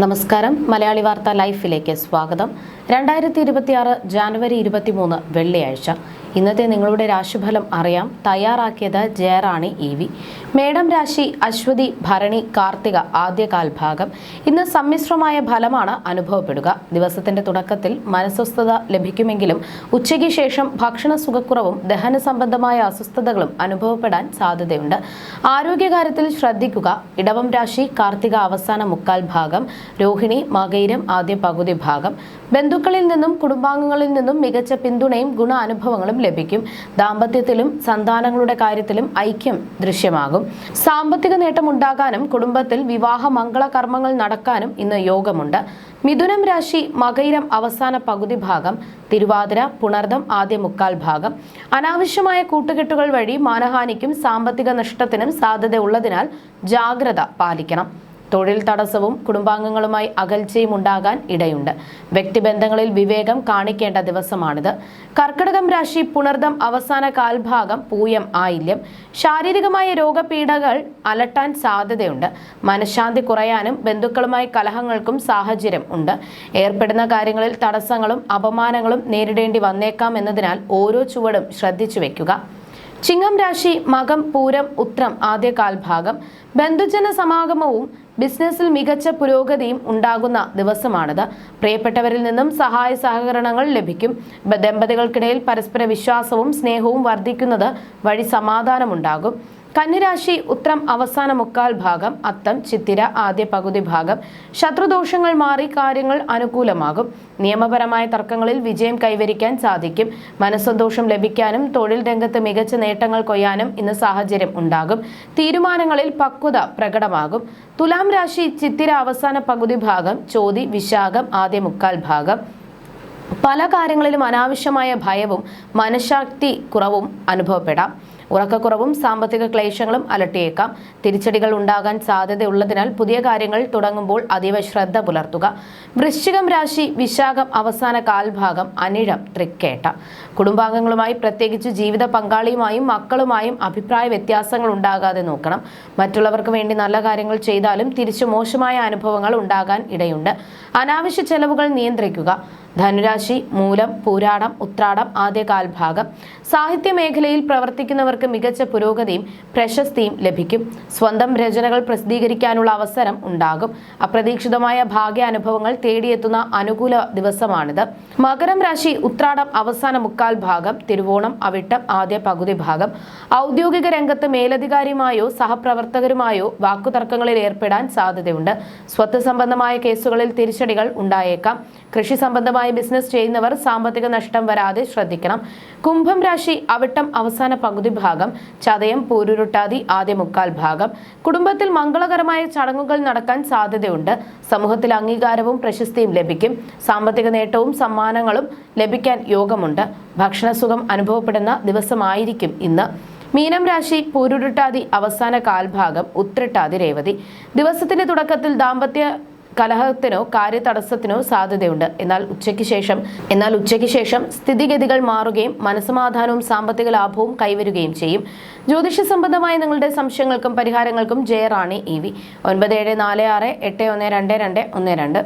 നമസ്കാരം. മലയാളി വാർത്ത ലൈഫിലേക്ക് സ്വാഗതം. രണ്ടായിരത്തി ഇരുപത്തിയാറ് ജാനുവരി ഇരുപത്തിമൂന്ന് വെള്ളിയാഴ്ച. ഇന്നത്തെ നിങ്ങളുടെ രാശിഫലം അറിയാം. തയ്യാറാക്കിയത് ജയറാണി ഇ വി. മേടം രാശി അശ്വതി ഭരണി കാർത്തിക ആദ്യകാൽഭാഗം ഇന്ന് സമ്മിശ്രമായ ഫലമാണ് അനുഭവപ്പെടുക. ദിവസത്തിന്റെ തുടക്കത്തിൽ മനസ്വസ്ഥത ലഭിക്കുമെങ്കിലും ഉച്ചയ്ക്ക് ശേഷം ഭക്ഷണ സുഖക്കുറവും ദഹന സംബന്ധമായ അസ്വസ്ഥതകളും അനുഭവപ്പെടാൻ സാധ്യതയുണ്ട്. ആരോഗ്യകാര്യത്തിൽ ശ്രദ്ധിക്കുക. ഇടവം രാശി കാർത്തിക അവസാന മുക്കാൽ ഭാഗം. രോഹിണി മകൈരം ആദ്യ പകുതി ഭാഗം. ബന്ധുക്കളിൽ നിന്നും കുടുംബാംഗങ്ങളിൽ നിന്നും മികച്ച പിന്തുണയും ഗുണാനുഭവങ്ങളും ലഭിക്കും. ദാമ്പത്യത്തിലും സന്താനങ്ങളുടെ കാര്യത്തിലും ഐക്യം ദൃശ്യമാകും. സാമ്പത്തിക നേട്ടം ഉണ്ടാകാനും കുടുംബത്തിൽ വിവാഹ മംഗളകർമ്മങ്ങൾ നടക്കാനും ഇന്ന് യോഗമുണ്ട്. മിഥുനം രാശി മകൈരം അവസാന പകുതി ഭാഗം തിരുവാതിര പുണർദം ആദ്യ മുക്കാൽ ഭാഗം. അനാവശ്യമായ കൂട്ടുകെട്ടുകൾ വഴി മാനഹാനിക്കും സാമ്പത്തിക നഷ്ടത്തിനും സാധ്യത ഉള്ളതിനാൽ ജാഗ്രത പാലിക്കണം. തൊഴിൽ തടസ്സവും കുടുംബാംഗങ്ങളുമായി അകൽച്ചയും ഉണ്ടാകാൻ ഇടയുണ്ട്. വ്യക്തിബന്ധങ്ങളിൽ വിവേകം കാണിക്കേണ്ട ദിവസമാണിത്. കർക്കിടകം രാശി പുണർദം അവസാന കാൽഭാഗം പൂയം ആയില്യം. ശാരീരികമായ രോഗപീഠകൾ അലട്ടാൻ സാധ്യതയുണ്ട്. മനഃശാന്തി കുറയാനും ബന്ധുക്കളുമായി കലഹങ്ങൾക്കും സാഹചര്യം ഉണ്ട്. ഏർപ്പെടുന്ന കാര്യങ്ങളിൽ തടസ്സങ്ങളും അപമാനങ്ങളും നേരിടേണ്ടി വന്നേക്കാം എന്നതിനാൽ ഓരോ ചുവടും ശ്രദ്ധിച്ചു വെക്കുക. ചിങ്ങം രാശി മകം പൂരം ഉത്രം ആദ്യ കാൽഭാഗം ബന്ധുജന സമാഗമവും ബിസിനസ്സിൽ മികച്ച പുരോഗതിയും ഉണ്ടാകുന്ന ദിവസമാണിത്. പ്രിയപ്പെട്ടവരിൽ നിന്നും സഹായ സഹകരണങ്ങൾ ലഭിക്കും. ദമ്പതികൾക്കിടയിൽ പരസ്പര വിശ്വാസവും സ്നേഹവും വർദ്ധിക്കുന്നത് വഴി സമാധാനമുണ്ടാകും. കന്നിരാശി ഉത്രം അവസാന മുക്കാൽ ഭാഗം അത്തം ചിത്തിര ആദ്യ പകുതി ഭാഗം. ശത്രുദോഷങ്ങൾ മാറി കാര്യങ്ങൾ അനുകൂലമാകും. നിയമപരമായ തർക്കങ്ങളിൽ വിജയം കൈവരിക്കാൻ സാധിക്കും. മനസ്സന്തോഷം ലഭിക്കാനും തൊഴിൽ രംഗത്ത് മികച്ച നേട്ടങ്ങൾ കൊയ്യാനും ഇന്ന് സാഹചര്യം ഉണ്ടാകും. തീരുമാനങ്ങളിൽ പക്വത പ്രകടമാകും. തുലാം രാശി ചിത്തിര അവസാന പകുതി ഭാഗം ചോതി വിശാഖം ആദ്യ മുക്കാൽ ഭാഗം. പല കാര്യങ്ങളിലും അനാവശ്യമായ ഭയവും മനഃശാക്തി കുറവും അനുഭവപ്പെടാം. ഉറക്കക്കുറവും സാമ്പത്തിക ക്ലേശങ്ങളും അലട്ടിയേക്കാം. തിരിച്ചടികൾ ഉണ്ടാകാൻ സാധ്യതയുള്ളതിനാൽ പുതിയ കാര്യങ്ങൾ തുടങ്ങുമ്പോൾ അതീവ ശ്രദ്ധ പുലർത്തുക. വൃശ്ചികം രാശി വിശാഖം അവസാന കാൽഭാഗം അനിഴം തൃക്കേട്ട. കുടുംബാംഗങ്ങളുമായി പ്രത്യേകിച്ച് ജീവിത പങ്കാളിയുമായും മക്കളുമായും അഭിപ്രായ വ്യത്യാസങ്ങൾ ഉണ്ടാകാതെ നോക്കണം. മറ്റുള്ളവർക്ക് വേണ്ടി നല്ല കാര്യങ്ങൾ ചെയ്താലും തിരിച്ചു മോശമായ അനുഭവങ്ങൾ ഉണ്ടാകാൻ ഇടയുണ്ട്. അനാവശ്യ ചെലവുകൾ നിയന്ത്രിക്കുക. ധനുരാശി മൂലം പൂരാടം ഉത്രാടം ആദ്യ കാൽഭാഗം. സാഹിത്യ മേഖലയിൽ പ്രവർത്തിക്കുന്നവർക്ക് മികച്ച പുരോഗതിയും പ്രശസ്തിയും ലഭിക്കും. സ്വന്തം രചനകൾ പ്രസിദ്ധീകരിക്കാനുള്ള അവസരം ഉണ്ടാകും. അപ്രതീക്ഷിതമായ ഭാഗ്യാനുഭവങ്ങൾ തേടിയെത്തുന്ന അനുകൂല ദിവസമാണിത്. മകരം രാശി ഉത്രാടം അവസാന മുക്കാൽ ഭാഗം തിരുവോണം അവിട്ടം ആദ്യ പകുതി ഭാഗം. ഔദ്യോഗിക രംഗത്ത് മേലധികാരിയുമായോ സഹപ്രവർത്തകരുമായോ വാക്കുതർക്കങ്ങളിൽ ഏർപ്പെടാൻ സാധ്യതയുണ്ട്. സ്വത്ത് സംബന്ധമായ കേസുകളിൽ തിരിച്ചടികൾ ഉണ്ടായേക്കാം. കൃഷി സംബന്ധമായ ബിസിനസ് ചെയ്യുന്നവർ സാമ്പത്തിക നഷ്ടം വരാതെ ശ്രദ്ധിക്കണം. കുംഭം രാശി അവിട്ടം അവസാന പകുതി ഭാഗം ചതയം പൂരുരുട്ടാതി ആദ്യ മുക്കാൽ ഭാഗം. കുടുംബത്തിൽ മംഗളകരമായ ചടങ്ങുകൾ നടക്കാൻ സാധ്യതയുണ്ട്. സമൂഹത്തിൽ അംഗീകാരവും പ്രശസ്തിയും ലഭിക്കും. സാമ്പത്തിക നേട്ടവും സമ്മാനങ്ങളും ലഭിക്കാൻ യോഗമുണ്ട്. ഭക്ഷണസുഖം അനുഭവപ്പെടുന്ന ദിവസമായിരിക്കും ഇന്ന്. മീനം രാശി പൂരുരുട്ടാതി അവസാന കാൽഭാഗം ഉത്രട്ടാതി രേവതി. ദിവസത്തിന്റെ തുടക്കത്തിൽ ദാമ്പത്യ കലഹത്തിനോ കാര്യതടസ്സത്തിനോ സാധ്യതയുണ്ട്. എന്നാൽ ഉച്ചയ്ക്ക് ശേഷം എന്നാൽ ഉച്ചയ്ക്ക് ശേഷം സ്ഥിതിഗതികൾ മാറുകയും മനസമാധാനവും സാമ്പത്തിക ലാഭവും കൈവരുകയും ചെയ്യും. ജ്യോതിഷ സംബന്ധമായ നിങ്ങളുടെ സംശയങ്ങൾക്കും പരിഹാരങ്ങൾക്കും ജയറാണി ഇ വി. ഒൻപത് ഏഴ് നാല് ആറ് എട്ട് ഒന്ന് രണ്ട് രണ്ട് ഒന്ന് രണ്ട്.